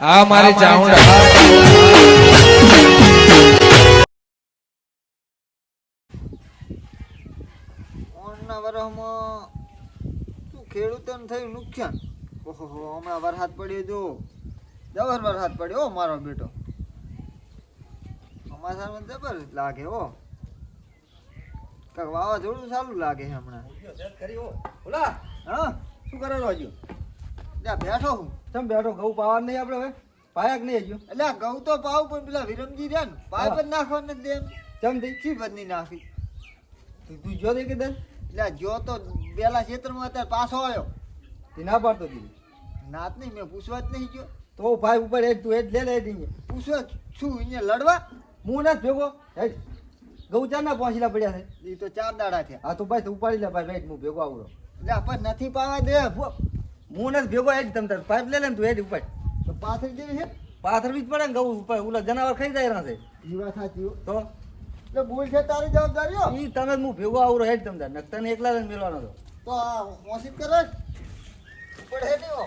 આ મારી ચાઉંડા ઓણના વરસમાં શું ખેડૂતોને થયું નુકસાન? ઓહો હમણાં વરસાદ પડ્યો જો જબર વરસાદ પડ્યો હો મારો બેટો. જબર લાગે હો. કાંઈક વાવાઝોડું સારું લાગે હમણાં. હા. શું કરે ત્યાં બેઠો હું. તમે બેઠો? ઘઉં પાવા નહીં આપણે હવે? પાયા નહીં હજુ? એટલે ઘઉં તો પાવું પણ પેલા વિરમજી રહ્યા ને પાય પણ નાખવા નથી દે ચમ થઈ શી બદની નાખી? તું જો દે કે દે? એટલે જો તો પેલા ક્ષેત્રમાં અત્યારે પાછો આવ્યો. તે ના પાડતો દીધી નાત નહીં મેં પૂછવા જ નહીં ગયો. તો ભાઈ ઉપર હેડ તું હેડ લે લે દઈએ. પૂછવા શું અહીંયા લડવા? હું ના ભેગો. હે ઘઉં ચાર ના પહોંચેલા પડ્યા છે. એ તો ચાર દાડા થયા. હા તો ભાઈ તું ઉપાડી લે ભાઈ હેડ હું ભેગો આવડો એટલે પણ નથી પાવા દે. હું નથી ભેગો આવી તમ તાર પાઇપ લે લે ને તું હેડ ઉપર તો પાથરી જેવી છે? પાથરવી જ પડે ને ગૌ ઉપર ઓલા જનાવર ખાઈ જાય એના છે વાત સાચી તો? એટલે ભૂલ છે તારી જવાબદારી હો. ઈ તમે હું ભેગો આવું હેડ તમ તાર. નકતર ને એકલા જ મેળવાનો તો તો આ મોસીદ કરે? પણ હે હો.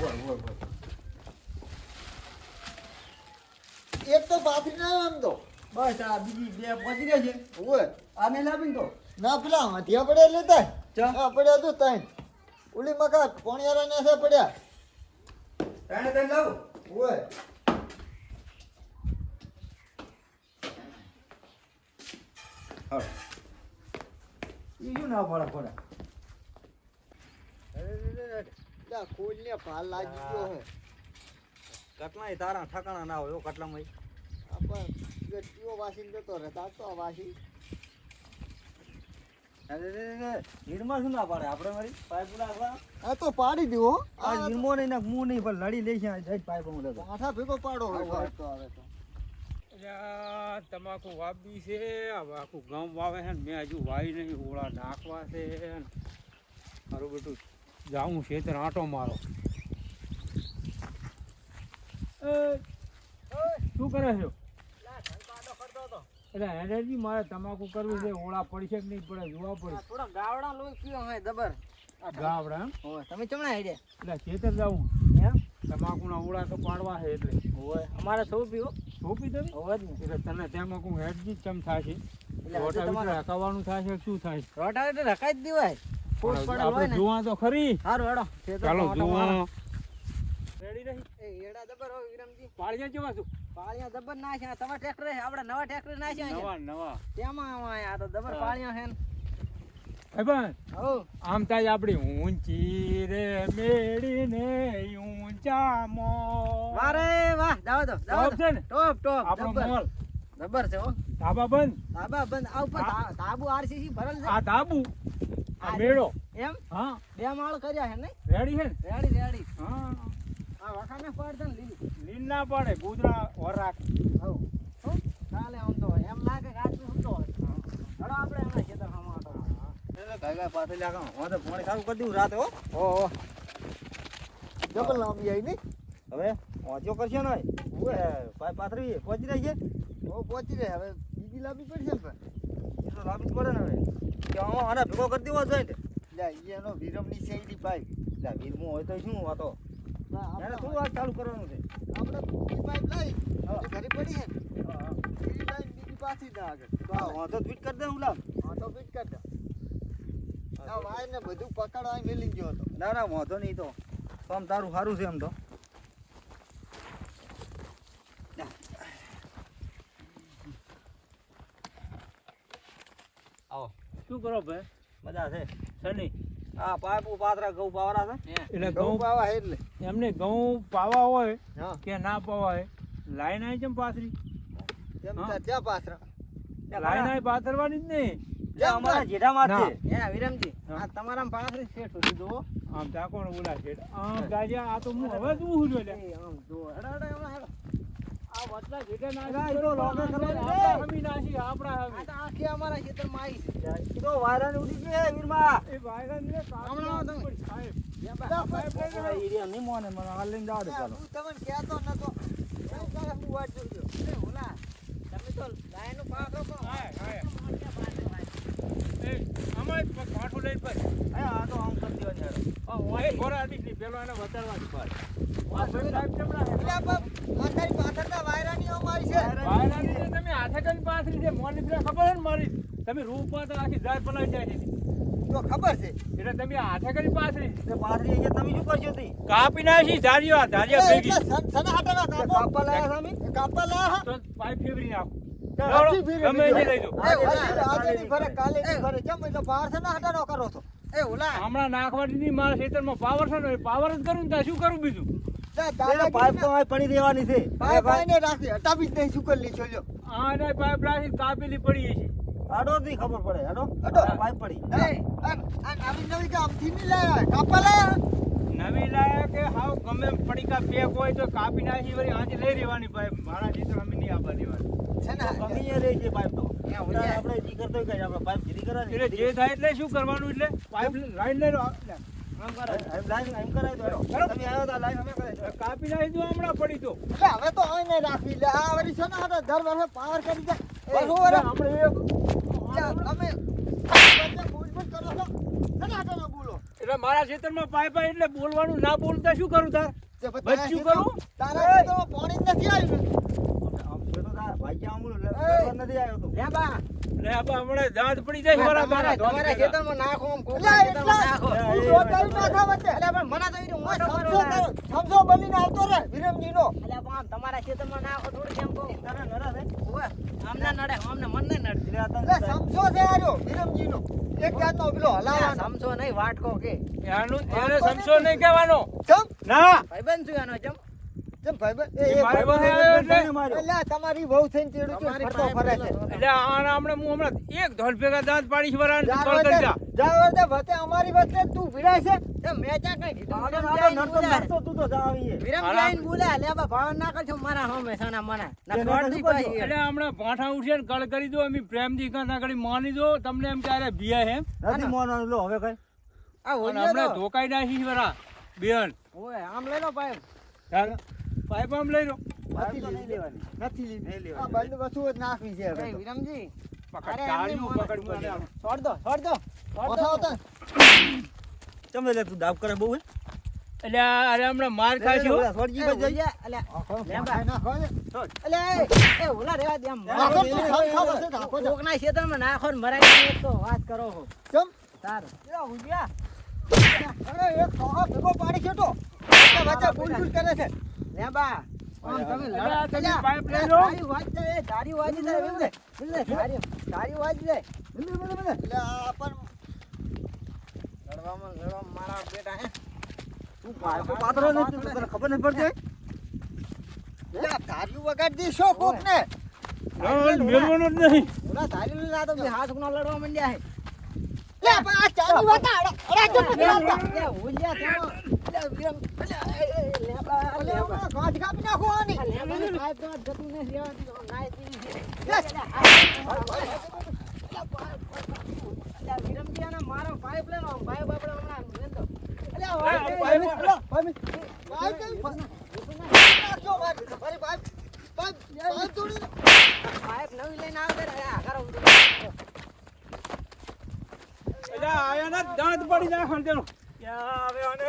બોલ બોલ બોલ. એક તો પાથરી ના આમ તો. બસ આ બીજી બે પહોંચી ગયા છે. ઓય. આને લાવીને તો. ના પેલા હાથિયા પડ્યા લેતા ચા. પડ્યા તો તાઈ ઓલી મકા પોણિયારા ને છે પડ્યા. ત્રણે ત્રણ લાવું? ઓય. હા ના પડે પડે અરે રે રે રે. આ ખોલને ભાલ લાગી ગયો હે. કટલા તારા ઠકાણા ના હોય કટલામાં આ પણ ગટ્ટીઓ વાસીને જતો રહે તાર તો આ વાસી. નિર્મા શું ના પાડે? આપણે મારી પાઇપ આ તો પાડી દો આ નિર્મો નહીં ના હું નહીં પણ લડી લઈ છે આ જઈ પાઇપ હું લેતો માથા ભેગો પાડો તો આવે તો. તમાકુ વાવી છે. હવે આખું ગામ વાવે છે ને મેં હજુ વાવી નહીં ઓળા નાખવા છે ને. મારું બેટું જાઉં ખેતર આંટો મારો. એ, શું કરે છો? એટલે એનર્જી મારે તમાકુ કરવું છે ઓળા પડશે કે નહીં પડે જોવા પડે. થોડા ગાવડા લોહી પીવો હે દબર. ગાવડા તમે ચમણા હેડે? એટલે ખેતર જાવું. એમ? તમાકુના ઓળા તો પાડવા છે એટલે. હોય અમારે સૌ પીવો સૌ દે ઓય જ ને. એટલે તને તમાકુ હેડજી ચમ બીટા થાય છે શું થાય છે? રોટા એટલે રખાઈ જ દેવાય. હોય આપણે જોવા તો ખરી. સારું હેડો. ચાલો જોવા. રેડી રહી? એ એડા જબર હો વિરમજી પાળિયા કેવા છું? પાળિયા જબર નાખ્યા તમારા ટ્રેક્ટર છે આપડા નવા ટ્રેક્ટર છે નવા નવા. તેમાં આવા આ તો જબર પાળિયા છે ને. આમ થાય આપડી ઊંચી રે મેળીને ઊંચા મો વારે વાહ જાવ દો જાવ ટોપ છે ને? ટોપ ટોપ આપણો મોલ જબર છે હો. ધાબા બંધ. ધાબા બંધ. આ ઉપર ધાબુ આરસીસી ભરેલ છે. આ ધાબુ. આ મેળો. એમ? હા. બે માળ કર્યા છે નહીં રેડી છે ને? Ready ready. હા. વખાને પડે લીન લીલ. ના પાડે ગોદરા વરાક હો હો કાલે આમ તો એમ લાગે કે આટલું હોય. હડો આપણે એમના ખેતર તો. કાકા પાસે લાગા હું તો પાણી સારું કરી દઉં રાતે હો. ઓ ડબલ લાંબી આવી નહીં? હવે પહોંચ્યો કરશે ને ભાઈ પાઇપ પાથરવી પહોંચી રહી છે? ઓ પહોંચી રહે હવે બીજી લાંબી પડશે ને પણ એ તો લાંબી જ પડે ને હવે. કે આમાં આને ભેગો કરી દેવો જોઈએ લે એનો વિરમની શૈલી પાઇપ એટલે વીરમું હોય તો શું વાતો? ના, એને શું થોડું આ ચાલુ કરવાનું છે? આપણે બીજી પાઇપ લઈ. ઘરે પડી છે. બીજી લાઈન બીજી પાછી ના આગળ તો આ વાંધો ફિટ કરી દે હું લાવ. વાંધો તો ફિટ કરી દે. આ વાયર ને બધું પકડવા મેલી ગયો હતો. ના ના વાંધો નહીં તો. તો આમ તારું સારું છે એમ તો. આવો. શું કરો ભાઈ? મજા છે? શનિ? આ પાપુ પાતરા ઘઉં પાવરા છે. એટલે ઘઉં પાવા પાવા એટલે. એમને ઘઉં પાવા હોય કે ના પાવા હોય લાઈન આવી છે પાથરી? હા. ત્યાં પાથરા. લાઈન આવી પાથરવાની જ નહીં. અમારા જેઠામાં જ છે. હે વિરમજી. હા. આ તમારા પાંત્રીસ છે સુધી જુઓ. આમ ચાકોણ બોલા છે. આમ ગાજ્યા આ તો હું હવે જ. આમ જુઓ. હેડો હેડો. તમે. તો લાઈન પાછો આમાં કાંઠું લઈને પગ. હે આ તો આમ કરી દેવાની યાર આ ઓય ઘોડા દીકરી, પેલો એને વધારવાની પાડ. પડે સાહેબ ચમડા છે. એટલે આ વાયરાની અમારી છે વાયરાની તમે હાથે કરીને પાથરી છે મોની ફ્રે ખબર છે ને મારી તમે રૂપા તો આખી જાત પલાઈ જાય છે તો ખબર છે એટલે તમે હાથે કરી પાથરી તે પાથરી કે તમે શું કરશો તી કાપી નાખી ધારીઓ આ ધારિયા ભેગી સન- સનાહાટાના કાપો. કાપા લાયા સામી કાપા લાયા? તો પાઈપ ફેવરી નાખો હમણાં નાખવાની મારા ખેતરમાં પાવર છે ને પાવર જ કરું ને શું કરું બીજું? પાઇપ તો પડી દેવાની છે. ભાઈ. રાખી હટાવી જ નહીં શું કરી લીધો લ્યો. આ ને પાઇપ રાખી કાપેલી પડી છે આડો થી ખબર પડે. અડો આડો. પાઇપ પડી. આ આ નવી નવી ગામથી નહીં લાયા? નવી લાયા કે હાવ ગમે એમ પડીકા પેક હોય તો કાપી નાખી વળી આજે લઈ રહેવાની પાઇપ મારા ચિત્ર અમે નહીં આપવા દેવાની. છે ને એ છે પાઇપ તો. છે. આપણે જી કરતો કઈ આપણે પાઇપ સીધી કરવાની એટલે જે થાય એટલે શું કરવાનું એટલે? પાઇપ લાઈન લઈ લો આમ કરો. એમ લાઈન એમ કરાવી દો તમે આવ્યો લાઈન અમે કાપી નાખી દો હમણાં પડી તો. હવે તો અહીં નહીં રાખવી. આ વળી સનાહાટા દર વર્ષે પાવર કરી દે. બરોબર એટલે અમે વચ્ચે કરો છો. બોલો એટલે મારા ખેતરમાં પાઇપ આવી એટલે બોલવાનું ના બોલતા શું કરું તાર? બચ્ચું ખેતરમાં- કરું? તારા પાણી નથી આવ્યું. છે ભાઈ આમ લડવા નથી આવ્યો તો. લે બા. એટલે આપણે હમણાં દાંત પડી જાય મારા તારા. ધોન ભેગા. નાખો આમ એટલે એટલા તું જોતાઈ નાખા વચ્ચે. એટલે પણ મને તો ઈ સમજો તારો- સમજો બનીને આવતો રે વિરમજીનો તમારા ખેતરમાં નાખો થોડું કેમ આમને નડે મન એટલે તને સમજો છે આર્યો વિરમજીનો એક જાતનો પેલો હલાવાનો. સમજો નહીં વાટકો કે. એનું એને સમજો નહીં કહેવાનો. ચમ ના. ભાઈબંધ છું એનો ચમ ચમ ભાઈ એ મારી પાસે આવ્યો એટલે? એટલે તમારી બહુ થઈને ચેડું ચેડું ફરતો ફરે છે. એટલે આના હમણાં હું હમણાં એક ધોલ ભેગા દાંત પાડીશ વરાને જા કળ કરી જા. વચ્ચે વચ્ચે અમારી વચ્ચે તું ભીડાય છે. એ મેં ક્યાં કઈ કીધું? આડો વિરમજી આડો આઈને નડતો નડતો તું તો જા આવીએ. વિરમજી આઈને લે બા ભાવ ના કરશો મારા હોમે સાના મના. ના એટલે હમણાં ભાઠા ઉઠીએ ને કળ કરી દો અમે પ્રેમથી થી ઘડી માની દો. તમને એમ ક્યારે ભિયા એમ. નથી માનવાનું લો હવે કઈ. આ ઓલિયો હમણાં ધોકાઈ નાખી વરા બેન ઓય, આમ લઈ લો ભાઈ. ચાલ પાઇપ આમ લઈ લો. પાઇપ લેવાની. નથી લેવાની. આ બંધ વસ્તુ જ નાખવી છે હવે વિરમજી પકડ તાળીઓ પકડ મને છોડ દો છોડ દો છોડ દો તમે લે તું દાબ કરે બહુ એટલે અરે હમણાં માર ખાશો ઓલા સોરજી પર જઈ. ઓલિયા, અલ્યા, આખો લે બા. ફાંફાઈ નાખો ને. એ, એ ઓલા રહેવા દે આમ. નાખો તું ખાવ ખાવ હશે તો નાખો કોકના ખેતરમાં નાખો ને મરાઈ તો વાત કરો છો. ચમ. તારું. એ ઉજ્યા. અરે એક ખોખો ભેગો પાડી છે તો. વચ્ચે વચ્ચે બુલબુલ કરે છે. લે બા. આમ તમે તમે પાઇપ લઈ લો. લડવામાં લડવામાં મારા બેટા હે. તું નથી તને ખબર નહીં પડતી. આ ધાર્યું વગાડી કોક ને મેળવાનું જ નહીં. ઓલા તો બે હાથ ગુના લડવા માંડ્યા હે. લે પણ આ વાતા અડા અડા જો નથી લે, ઓલિયા તેમાં. મારો પાઇપ લેનો પાઇપ આપણે પાઇપ નવી લઈને આવે દાંત પડી જાય ક્યાં આવે આને?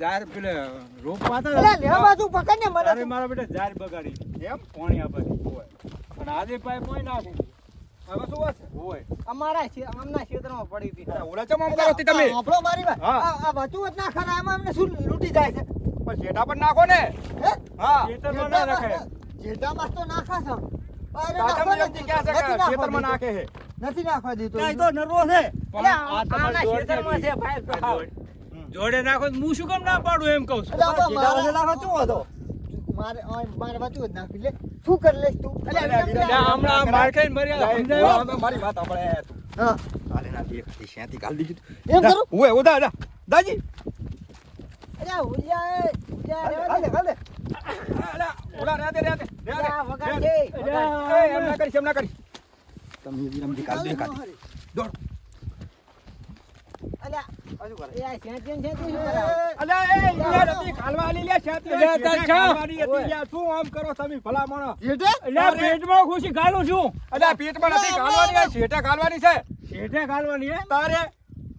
જાર પેલે રોપવા પાતા એટલે લેવા બાજુ પકડ ને મને મારા બેટા જાર બગાડી. એમ પાણી આપે હોય. પણ આજે પાઇપ હોય નાખી હવે શું વાત હોય. અમારા છે- આમના ક્ષેત્રમાં પડી હતી. ઓલા ચમ આમ કરો તમે? આપણો મારી આ આ જ ના ખરા એમાં અમને શું લૂંટી જાય છે? પણ જેટા પણ નાખો ને. હે? હા. ખેતરમાં ના રખાય. જેટામાં તો નાખા છો નથી- નાખવા ખેતરમાં નર્વો નાખે છે. નથી નાખવા દીધો. તો નરવો છે. આ તમારે. જોડે નાખો હું શું કામ ના પાડું એમ કહું છું? મારા- નાખો શું હતો મારે મારે વચુ જ નાખી લે. શું કરી લેશ તું? હમણાં માર ખાઈને મર્યા મારી વાત આપણે હા. ના બે શ્યાંથી ગાલ દીધી એમ કરું? દાજી. અલ્યા, ઉલિયા એ, ઉલિયા હાલે. હાલે અલ્યા, રાતે વગાડ એમ ના કરીશ એમ ના કરીશ. તમે કાલ કાઢી દોડ. ખુશી ગાલું છું. અલ્યા પેટમાં નથી કાલવાની શેઠે કાલવાની છે. શેઠે ગાલવાની તારે?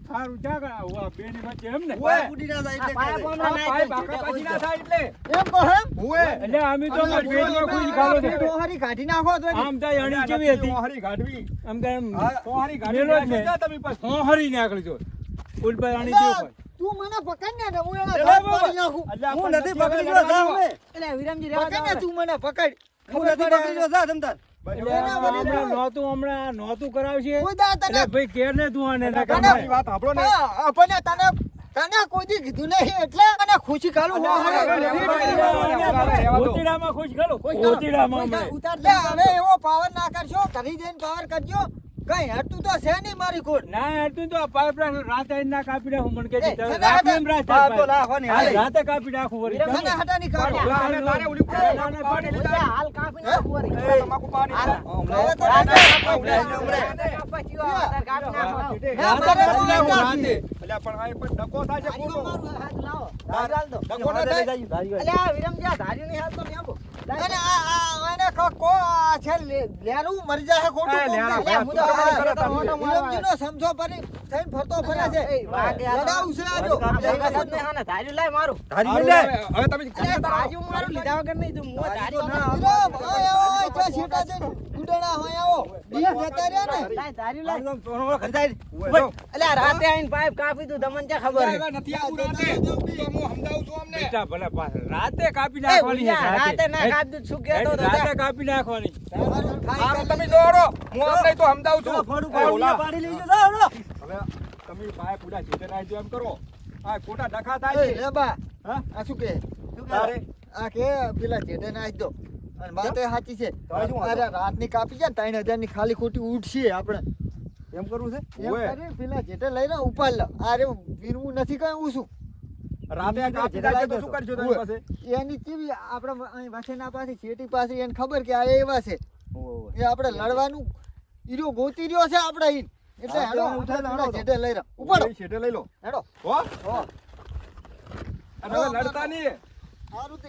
સારું કરા? હુઆ બેની વચ્ચે એમ ને? ઓય. ઉડી ના જાય એટલે પાયા નાખી કોઈ પછી ના થાય એટલે. એમ કહો એમ? ઓય એટલે અમે તો અમારા પેટમાં ખુશી ગાલો છે. ડોહારી કાઢી નાખો તો આમ તો અણી કેવી હતી? ઓહરી ગાઢવી આમ મેલો જ ને. નાખી તમે પાછું. હું હરી જો ઉલપા અણી દેવ તું મને પકડ ને હું એના અલ્યા, નાખું. હું નથી નથી પકડી ગયો જા લડવાનું. એટલે વિરમજી રહેવા પકડ ને તું મને પકડ. હું નથી પકડી ગયો જા તમતાર. ખુશી હમણાં. ઉતાર હવે એવો પાવર ના કરશો કરી જઈને પાવર કરજો. કઈ હટતું તો છે નહીં મારી ખોટ ના યાર તો આ પાઇપ રાતે ના કાપી નાખું મને કે. તને રાતે એમ રાતે તો લાખવાની હાલે. રાતે કાપી નાખું વરી વિરમ- હટા હટાની કાઢો તારે તારે તમાકુ પાડી લીધા. હાલ કાપી નાખું વરી તમાકુ તો હમણાં. કાપી નાખો. રાતે કાપી. અલ્યા, પણ આ પણ ડકો થાય છે ધારીઓ મારું હાથ લાવો. હાલ દો. ડખો ના થાય. અલ્યા, વિરમજી આ ધાર્યું નહીં હાલતો નહીં આપો. અને આ આ એને કો કો આ છે લેરું મરી જાય ખોટું હું તો સમજો પરી થઈને ફરતો ફરે છે તો. લડાવું છે આ જો. આ ભેગા જ નહીં, હાને ધાર્યું લાય મારું. હારું, હવે હવે તમે ધાર્યું મારું લીધા વગર નહીં, તું મું ધાર્યું હીરો, ઓય, ઓય, ચા છેટા છે ને. ઉડાણા હોય આવો. બીજ જતા રહ્યા ને. લાય, લાય. અલ્યા, રાતે આઈને પાઇપ કાપી તું તમને ક્યાં ખબર છે? નથી આવું રાતે. તો હું સમજાવું છું અમને. બેટા ભલે રાતે કાપી નાખવાની રાતે ના. કાપી દઉં, શું કહેતો રાતે કાપી નાખવાની હારું, તમે દોડો. હું અમને તો સમજાવું છું. એ, ઓલા. હવે તમે નાખી એમ કરો આ ખોટા ડખા થાય છે લે બા. હા? આ શું કે? આ કે પેલા જેઠે નાખી દો અને વાત એ સાચી છે. તો હવે શું વાંધો? અરે રાતની કાપી જાય ત્રણ હજારની ખાલી ખોટી ઉઠશે આપણે. એમ કરવું છે? એમ કરી પેલા જેટે લઈને ઉપાડ લે. અરે વીરવું નથી કઈ હું શું રાતે કાપી જેઠે તો શું દેશો. તમે પાસે? એની કેવી આપણે અહીં વસેના પાસે શેઠી પાસે એને ખબર કે આ એવા છે. એ આપણે લડવાનું ઈરો ગોતી રહ્યો છે આપણે એટલે હેડો લઈ રહ્યો ઉપાડો. છેટે લઈ લો. હેડો. હો. હો. અને લડતા નહીં. સારું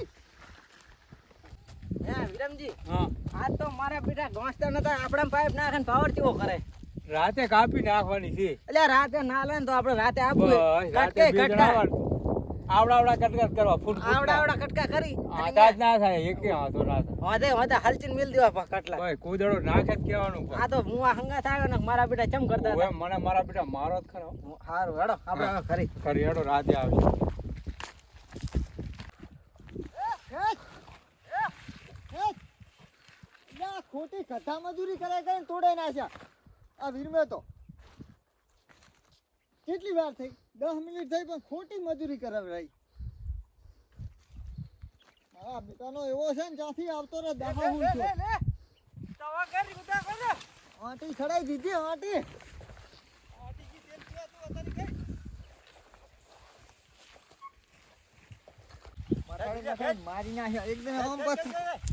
વિરમજી, હા. આજ તો મારા બેટા ઘોંસતા નતા આપણા પાઇપ નાખે પાવર કરે? રાતે કાપી નાખવાની છે. એટલે રાતે ના લે તો આપણે રાતે આપવું કટકે કટકા. આવડા આવડા કટકટ કરવા ફૂટ આવડા આવડા કટકા કરી. ના થાય એકે હાથો ના થાય. હલચીને મિલ દેવા પા કટલા. કોઈ કૂદડો નાખે જ કહેવાનું આ તો હું આ હંગા થાય ને મારા બેટા ચમ કરતા મને મારા બેટા મારો જ ખરો. સારું હેડો આપણે ખરી ખરી હેડો રાતે આવી. ખોટી કથા મજૂરી કરાય કરીને તોડાઈ નાખ્યા. આ વીરમે તો. કેટલી વાર થઈ? દસ મિનિટ થઈ પણ ખોટી મજૂરી કરાવી મારા બેટાનો એવો છે ને ત્યાંથી આવતો રહે દાખલ હું છું. આંટી ચડાઈ દીધી આંટી. મારી નાખ્યા એકદમ આમ પાછું.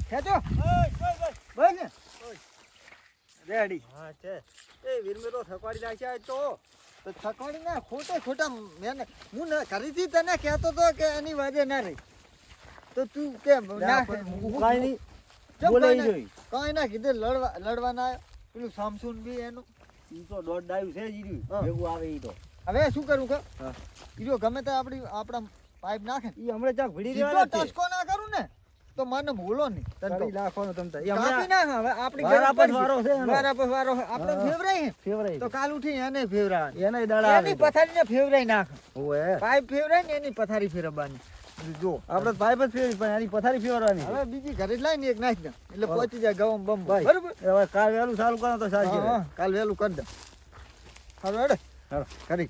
ખેંચો. બસ ને? રેડી હા છે. એ વીરમે તો થકવાડી નાખ્યા તો. તો થકવાડી ના ખોટે ખોટા મેં હું ઘરેથી તને કહેતો તો કે એની વાજે ના રહી. તો તું કે ના કાંઈ નહીં. ચમ બોલે કાંઈ ના- જોઈ. કાંઈ ના કીધું લડવા આવ્યો. પેલું સામસુન બી એનું. ઈ તો દોઢ ડાયું છે જીર્યું. ભેગું આવે ઈ તો. હવે શું કરું કે ઈરો ગમે તે આપણી આપણા પાઇપ નાખે ઈ હમણે ચાક ભડી દેવાના છે ટસકો ના કરું ને તો મને ભૂલો નહીં તને કરી. નાખવાનો તમ તાર. કાપી ના હવે આપણી ઘર પર વારો છે. પર વારો છે. આપણે. ફેવરાય હે. ફેવરાઈ તો કાલ ઉઠી એને ફેવરાય એને દાડા એની તો. પથારીને ફેવરાઈ નાખ ઓવે. પાઇપ ફેવરાય ને એની પથારી ફેરવવાની જો આપણે તો પાઇપ જ ફેરવી પણ એની પથારી ફેરવાની હવે બીજી ઘરે જ લાવીને એક નાખી દે એટલે. પહોંચી જાય ગવમ બમ ભાઈ. બરોબર હવે કાલ વહેલું ચાલુ કરો તો સાચી કાલ વહેલું કરી દે હારું હેડે હાલો. કરી